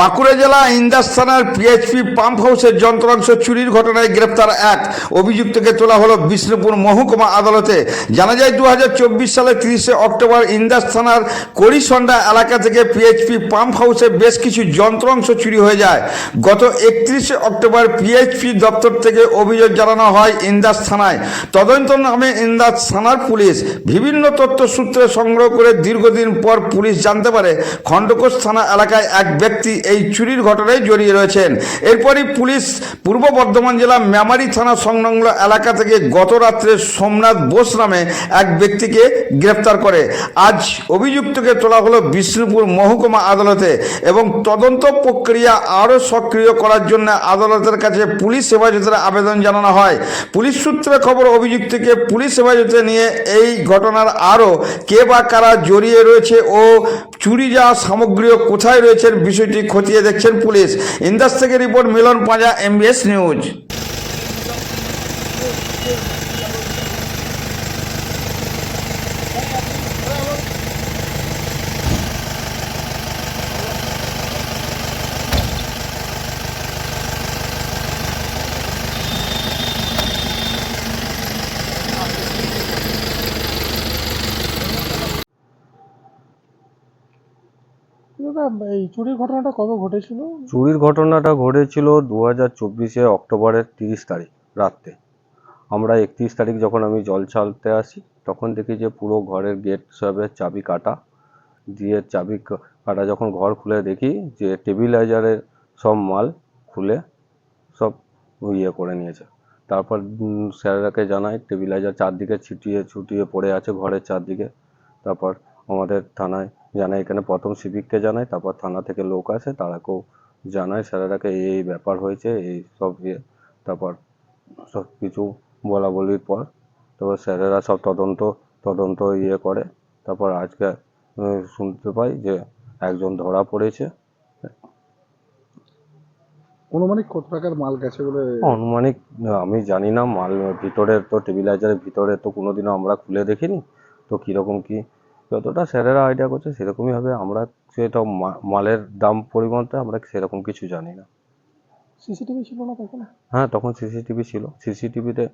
বাঁকুড়া জেলা ইন্দাস থানার PHP pump হাউসের যন্ত্রাংশ চুরির ঘটনায় গ্রেপ্তার এক। অভিযুক্তকে তোলা হলো বিষ্ণুপুর মহকুমা আদালতে। জানা যায় দু সালে তিরিশে অক্টোবর ইন্দাস থানার করিসন্ডা এলাকা থেকে পিএইচপি পাম্প হাউসে বেশ কিছু যন্ত্রাংশ চুরি হয়ে যায়। গত একত্রিশে অক্টোবর পিএইচপি দপ্তর থেকে অভিযোগ জানানো হয় ইন্দাস থানায়। তদন্ত নামে ইন্দাস থানার পুলিশ বিভিন্ন তথ্য সূত্রে সংগ্রহ করে দীর্ঘদিন পর পুলিশ জানতে পারে, খণ্ডকোষ থানা এলাকায় এক ব্যক্তি এই চুরির ঘটনায় জড়িয়ে রয়েছেন। এরপরই পুলিশ পূর্ব বর্ধমান জেলা মেমারি থানা সংলগ্ন এলাকা থেকে গত রাত্রে সোমনাথ বোস নামে এক ব্যক্তিকে গ্রেপ্তার করে। আজ অভিযুক্তকে তোলা হলো বিষ্ণুপুর মহকুমা আদালতে এবং তদন্ত প্রক্রিয়া আরও সক্রিয় করার জন্য আদালতের কাছে পুলিশ হেফাজতের আবেদন জানানো হয়। পুলিশ সূত্রে খবর, অভিযুক্তকে পুলিশ হেফাজতে নিয়ে এই ঘটনার আরও কে বা কারা জড়িয়ে রয়েছে ও চুরি যাওয়া সামগ্রীও কোথায় রয়েছে? বিষয়টি খতিয়ে দেখছেন পুলিশ। ইন্দাস থেকে report, Milan Panja MBS news দাদা, এই চুরির ঘটনাটা কবে ঘটেছিল? চুরির ঘটনাটা ঘটেছিল দু হাজার চব্বিশে অক্টোবরের তিরিশ তারিখ, রাত্রে। আমরা একত্রিশ তারিখ যখন আমি জল ছাড়তে আসি, তখন দেখি যে পুরো ঘরের গেট সবের চাবি কাটা। দিয়ে চাবি কাটা যখন ঘর খুলে দেখি যে টেবিলাইজারের সব মাল খুলে সব ইয়ে করে নিয়েছে। তারপর স্যারেরাকে জানাই, টেবিলাইজার চারদিকে ছিটিয়ে ছুটিয়ে পড়ে আছে ঘরের চারদিকে। তারপর আমাদের থানায় জানাই এখানে প্রথম সিভিককে জানাই তারপর থানা থেকে লোক আসে তারাকেও জানায় স্যারেরাকে এই এই ব্যাপার হয়েছে এই সব ইয়ে তারপর সব কিছু বলা বলির পর তারপর স্যারেরা সব তদন্ত তদন্ত ইয়ে করে তারপর আজকে শুনতে পাই যে একজন ধরা পড়েছে। অনুমানিক কত টাকার মাল গেছে বলে? আনুমানিক আমি জানি না মাল ভিতরে তো টেবিলাইজারের ভিতরে তো কোনোদিনও আমরা খুলে দেখিনি তো কীরকম কি যতটা স্যারেরা আইডিয়া করছে সেরকমই হবে। আমরা সেটা মালের দাম পরিমাণটা আমরা সেরকম কিছু জানি না। সিসিটিভি ছিল না তখন? হ্যাঁ তখন সিসিটিভি ছিল। সিসিটিভিতে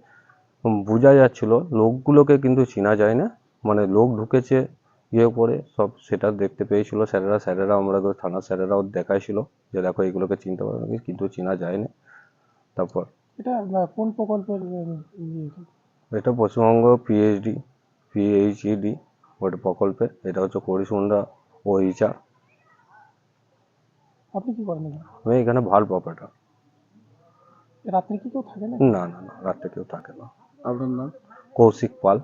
বোঝা যাচ্ছিল লোকগুলোকে কিন্তু চেনা যায় না মানে লোক ঢুকেছে ইয়ে করে সব সেটা দেখতে পেয়েছিল স্যারেরা। স্যারেরা আমরা থানার স্যারেরাও দেখাইছিল যে দেখো এগুলোকে চিনতে পারবে কিন্তু চেনা যায় না তারপর এটা কোন প্রকল্পের ইয়ে? এটা? পশ্চিমবঙ্গ পিএইচডি পিএইচইডি ওটা প্রকল্পে এটা হচ্ছে করিসুন্ডা ওইচা ইচা আপনি কি করেন এখানে? আমি এখানে ভালো প্রপার্টার রাত্রে কি কেউ থাকে না না না না রাত্রে কেউ থাকে না। আপনার নাম? কৌশিক পাল।